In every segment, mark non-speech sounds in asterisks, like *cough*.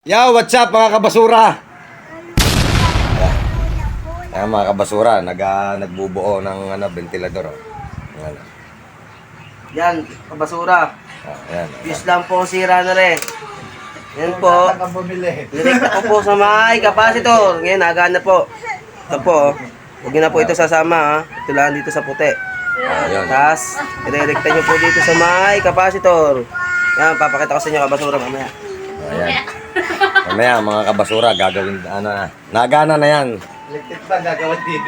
Yo, what's up mga kabasura? Ayan mga kabasura, nag, ah, nagbubuo ng ano, ventilador. Oh. Ayan. Yan, kabasura. Ah, ayan. Fuse lang po sira na rin. Yan po. Direkta ko po sa may capacitor. Ngayon, nagaan na po. Ito po. oh. Huwag niyo na po ito sasama ha. Ito lang dito sa puti. Ah, Ayan. Tapos, direkta niyo po dito sa may capacitor. Yan, papakita ko sa inyo kabasura mamaya. Ayan. Mamaya mga kabasura, gagawin, ano na. Nagana na yan. Electric ba gagawin TV?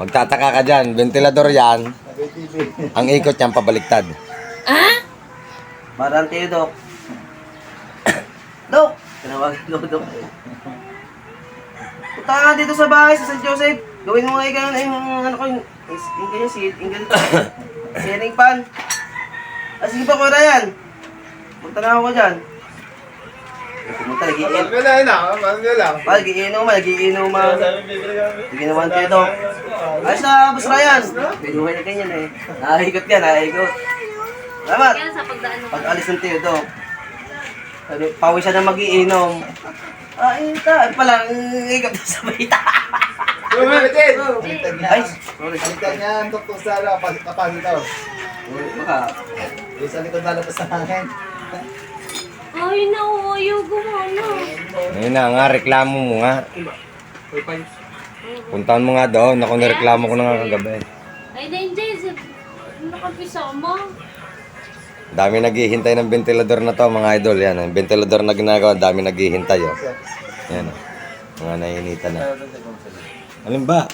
Magtataka ka dyan, ventilador yan. Ang ikot yan pabaliktad. Parang tayo, Dok. Dok! Tinawagan ko, Dok. Punta nga dito sa bahay sa San Joseph. Gawin mo nga yung ano ko, yung, yung ganyan, si, yung ganito. Ceiling fan. Ah, sige pa, Kuya Ryan. Punta na ako dyan. Pumunta, nagiinom. Ano na? Ano na lang? Pa, nagiinom, nagiinom. naman tayo, Dok. Ayos na, Boss Ryan. Binuhay na ganyan eh. Nakahikot ka, nakahikot. Salamat. Yan sa pagdaan mo. Pag alis ng tiyo, Dok. Sabi, pawis siya na magiinom. Ah, ita. Ay pala, ang ikot sa baita. Bumitin! Ay, sorry. Balikan niya ang Dr. Sara kapag ito. Baka, Isa likod na sa hangin. Ay, ayaw gumana. Ngayon na nga, reklamo mo nga. Puntahan mo nga doon, ako nireklamo ko na nga kagabi. Ay, hindi. Nakapisa mo. Dami naghihintay ng ventilador na to, mga idol. Yan, ang ventilador na ginagawa, dami naghihintay. Oh. Yan, oh. mga nainita na. Alin ba?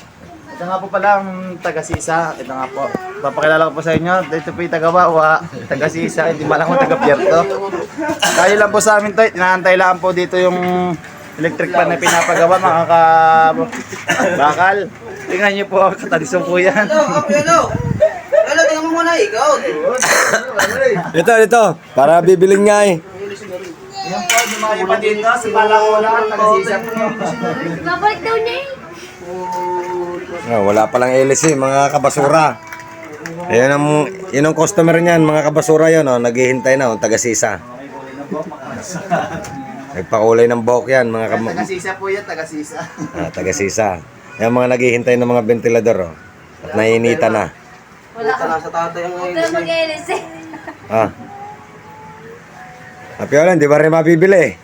Ito nga po pala ang taga-sisa. Ito nga po. Papakilala ko po sa inyo. Ito po yung taga-wawa. Taga-sisa. Hindi malang ko taga-pierto. Kaya lang po sa amin to. Inaantay lang po dito yung electric fan na pinapagawa mga ka bakal. Tingnan niyo po, katalisong po yan. hello, kape, hello. Hello, tingnan mo muna, ikaw. Ito, ito. Para bibiling nga eh. Yan po, yung mga iba dito, si Balakona, taga-sisa po. Babalik daw niya eh. Ah, wala palang LC, mga kabasura. Ayan ang, yun ang customer niyan, mga kabasura yun. Oh. Naghihintay na, oh, taga-sisa. Nagpakulay ng buhok yan, mga kab- Taga-sisa po yan, taga-sisa. ah, taga-sisa. Yan mga naghihintay ng mga ventilador. Oh. At nainita na. Wala na sa tatay ang ka mag-elis eh. Ah. Apiolan, di ba rin mabibili?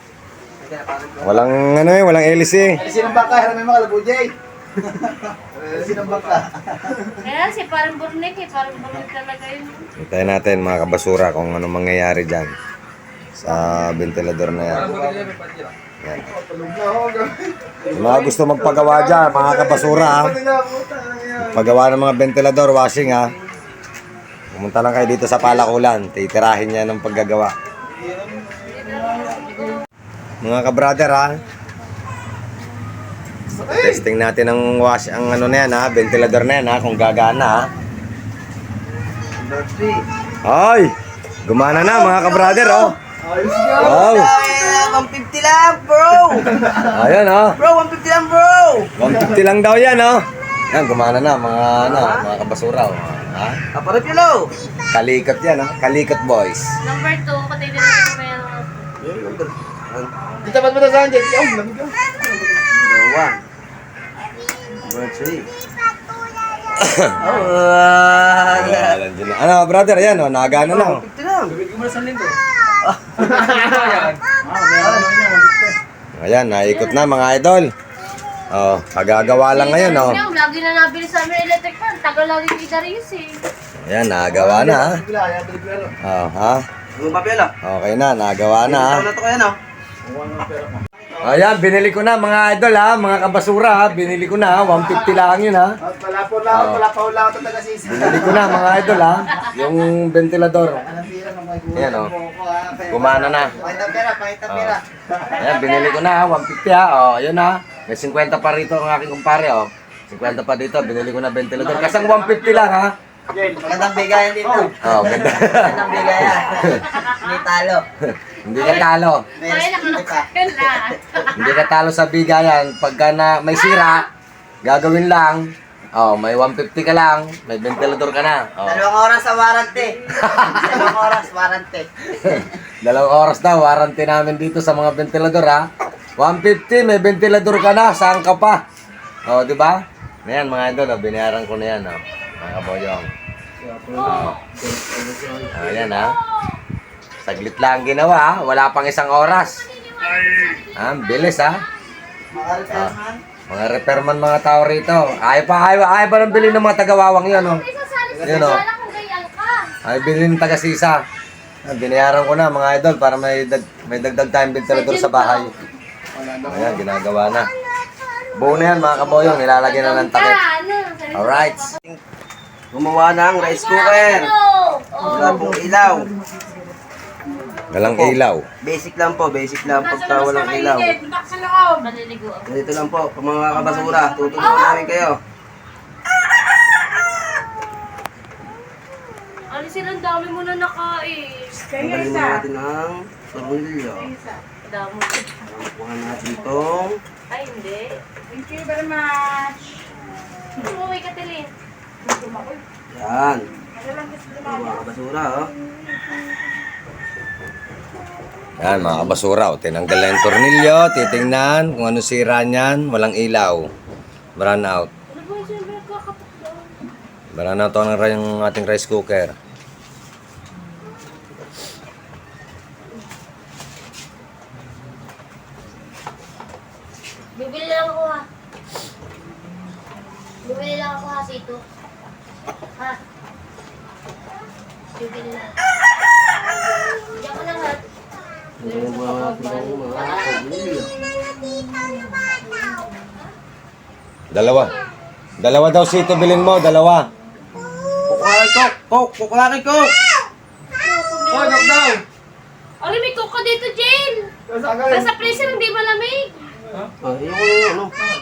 Walang ano eh, walang LC. Alisin ang bangka, harami mga labujay. Alisin ang bangka. Kaya si parang burnik eh. Parang burnik talaga yun. Hintayin natin mga kabasura kung ano mangyayari dyan sa ventilador na yan. yan. Mga gusto magpagawa dyan, mga kabasura ha. Pagawa ng mga ventilador, washing ha. Pumunta lang kayo dito sa Palakulan. Titirahin niya ng paggagawa. Mga kabrother ha. Testing natin ang wash, ang ano na yan ha, ventilador na yan ha, kung gagana ha. Ay! Gumana na mga kabrother oh. Wow! Ay, 150 lang, bro. Ayan oh. Bro, 150 lang, bro. 150 lang daw yan oh. Yan, gumana na mga ano, mga kabasura oh. Ha? Kaparap yun, lo. Kalikot yan oh. Kalikot boys. Number 2, patay din natin mamaya ng Dito ba't mo na saan dyan? Oh, lamig ka. Number one. Number three. Oh, ah, Ayan, dyan na. Ano brother, ayan oh, nagana na oh. 150 lang. *laughs* Ayan, naikot na mga idol. Oh, kagagawa lang ngayon oh. Lagi na nabili sa amin electric fan. Tagal lagi kay Darius eh. Ayan, nagawa na ha. Bigla. Oh, ha? Yung papel, ah. Okay na, nagawa na ha. Ito na to kaya, no? Ayan, binili ko na mga idol ha, mga kabasura ha. Binili ko na ha, 150 lang yun ha. Wala po lang, wala pa wala ito taga-sisa. Binili ko na mga idol ha, yung ventilador. Ayan oh, Gumana. na. Pakita pera, pera. Ayan, binili ko na ha, 150 ha. Oh, ayun ha. May 50 pa rito ang aking kumpare oh. 50 pa dito, binili ko na ventilador. Kasang 150 lang ha. Magandang bigayan dito. Oh, ganda. Magandang bigayan. *laughs* Hindi talo. Hindi ka talo. Ay, nakakakil na. Hindi ka talo sa bigayan. Pagka na may sira, gagawin lang. Oh, may 150 ka lang, may ventilador ka na. Oh. Dalawang oras sa warranty. *laughs* Dalawang oras, warranty. *laughs* Dalawang oras na, warranty namin dito sa mga ventilador ha. 150, may ventilador ka na, saan ka pa? Oh, di ba? Ayan mga idol, oh, binayaran ko na yan, oh. Mga kaboyong. Oh. Ayan ha. Saglit lang ginawa ha, wala pang isang oras. Ah, ang bilis ha. Ah, mga repairman mga tao rito. Ayaw pa, ayaw, ayaw pa nang bilhin ng mga tagawawang yun, oh. Yun, oh. Ay, bilhin ng taga-sisa. Ah, Binayaran ko na mga idol para may, dag, may dagdag tayong ventilador sa bahay. Ayan, ginagawa na. Buo na yan mga kaboyong, nilalagyan na ng takip. Alright. Gumawa ng rice cooker. Wala pong ilaw. Walang ilaw. Basic lang po, basic lang pagka walang ilaw. Maliligo ako. Ganito lang po, kung mga kabasura, tutulungan namin kayo. Alisin, ang dami mo na nakain. Tanggalin mo natin ang tornilyo. Damo. Kuha natin itong Ay, hindi. Thank you very much. Umuwi ka, Tilin. yan. Ang mga kabasura, oh. Yan, mga kabasura. O, tinanggal na yung tornilyo, titingnan kung ano sira niyan. Walang ilaw. Brown out. Brown out ang yung ating rice cooker. Bibili lang ako ha. Bibili lang ako ha, Sito. Ha? Bibili lang. Diyan ka lang ha. Mga. Dalawa. Dalawa daw sito bilin mo, dalawa. Kukulaki ko! Coke! Kukulaki ko! Hoy, knock down! Oli, may ka dito, Jane. Nasa freezer, hindi malamig. Ah, yung ano, ano.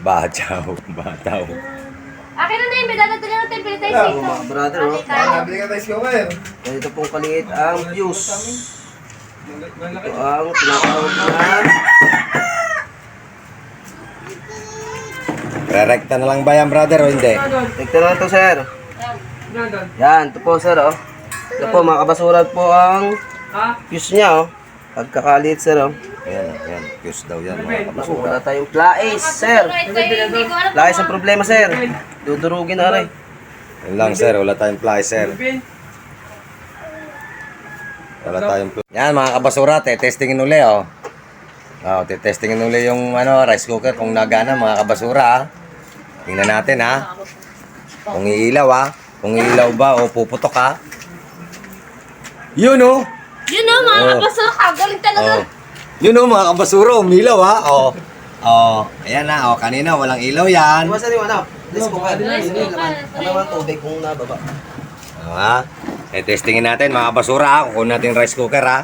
Bataw, bataw. Akin na na yun, may dadadali ng temperature tayo, Mga Sito. brother, oh. Ate tayo. Ganito pong kaliit ang fuse. Ito ang tinatawag na Rerekta na lang ba yan, brother, o hindi? Tignan na ito, sir. Yan, ito po, sir, oh. Ito po, mga kabasura po ang fuse niya, oh. Pagkakaliit, sir, oh. Ayan, ayan. Fuse daw yan, mga Naku, kabasura. wala tayong plais, sir. Plais ang problema, sir. Dudurugin na rin. Yun lang, sir. Wala tayong fly, sir. Wala tayong fly. Yan, mga kabasura, te-testingin uli, oh. Oh, te-testingin uli yung ano, rice cooker kung nagana, mga kabasura, ah. Tingnan natin, ha. Kung iilaw, ha. Kung iilaw ba o puputok, ha. Yun, oh. Yun o, mga Oh. kapasok, galing talaga. Oh. Yun, oh, mga kabasura, umilaw, ha. Oh. Oh, ayan na, oh. Kanina, walang ilaw yan. Iwasan yung ano? Rice cooker. Rice Ano cooker. Ano naman tubig kung nababa? Oh, ha? Eh, testingin natin mga basura ha. Kukunin natin rice cooker ha.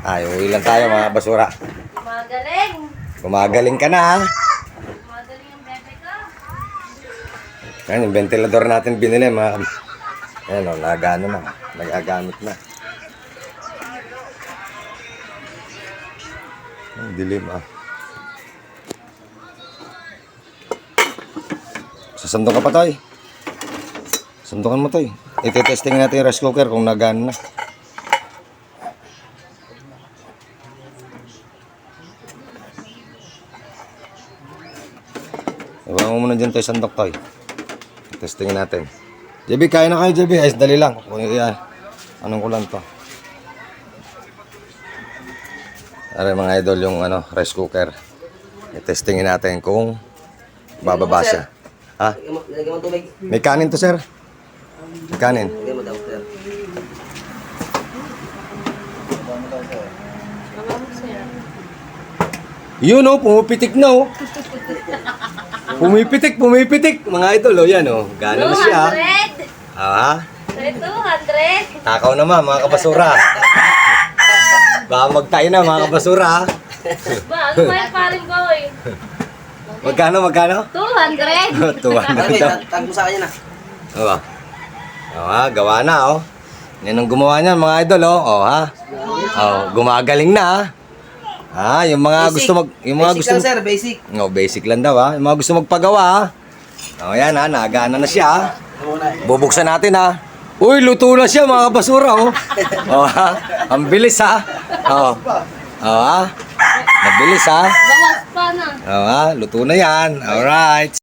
Ay, uwi lang tayo mga basura. Magaling. Gumagaling ka na ha. Magaling ang bebe ko. Yan, yung ventilador natin binili mga... Ayan o, nagano na. Nagagamit na. Ang dilim ah. Sasandong ka pa toy. Sandukan mo toy. Iti-testing natin yung rice cooker kung nagano na. Iwan mo muna dyan tayo sandok toy. Testingin natin. JB, kaya na kayo JB. Ayos, dali lang. Kung yan. Anong kulang to? Ano mga idol yung ano, rice cooker. I-testingin natin kung bababa siya. Ha? May kanin to, sir? May kanin. Lagyan mo daw, sir. Yun oh, pumipitik na oh. *laughs* Pumipitik, pumipitik. Mga idol, oh, yan oh. Gano'n na siya. 200. Ah, Sorry, 200. takaw naman, mga kabasura. Baka magtayo na, mga kabasura. ha? *laughs* Ba, ano ba yung paring ko eh? Magkano, magkano? 200. Tuwa na Okay, daw. tag tag mo sa kanya na. Diba? Oh, ha, gawa na, oh. Yan ang gumawa niyan, mga idol, oh. Oh, ha? Oh, gumagaling na, ha? Ah, yung mga basic. gusto mag yung mga basic gusto lang, sir, basic. No, oh, basic lang daw ha. Yung mga gusto magpagawa ha. Oh, yan ha, nagana na siya. Ha? Bubuksan natin ha. Uy, luto na siya mga basura oh. *laughs* oh ha? Ang bilis ha. Oh. Oh ha. Mabilis ha. Bawas pa na. Oh ha, luto na yan. All right.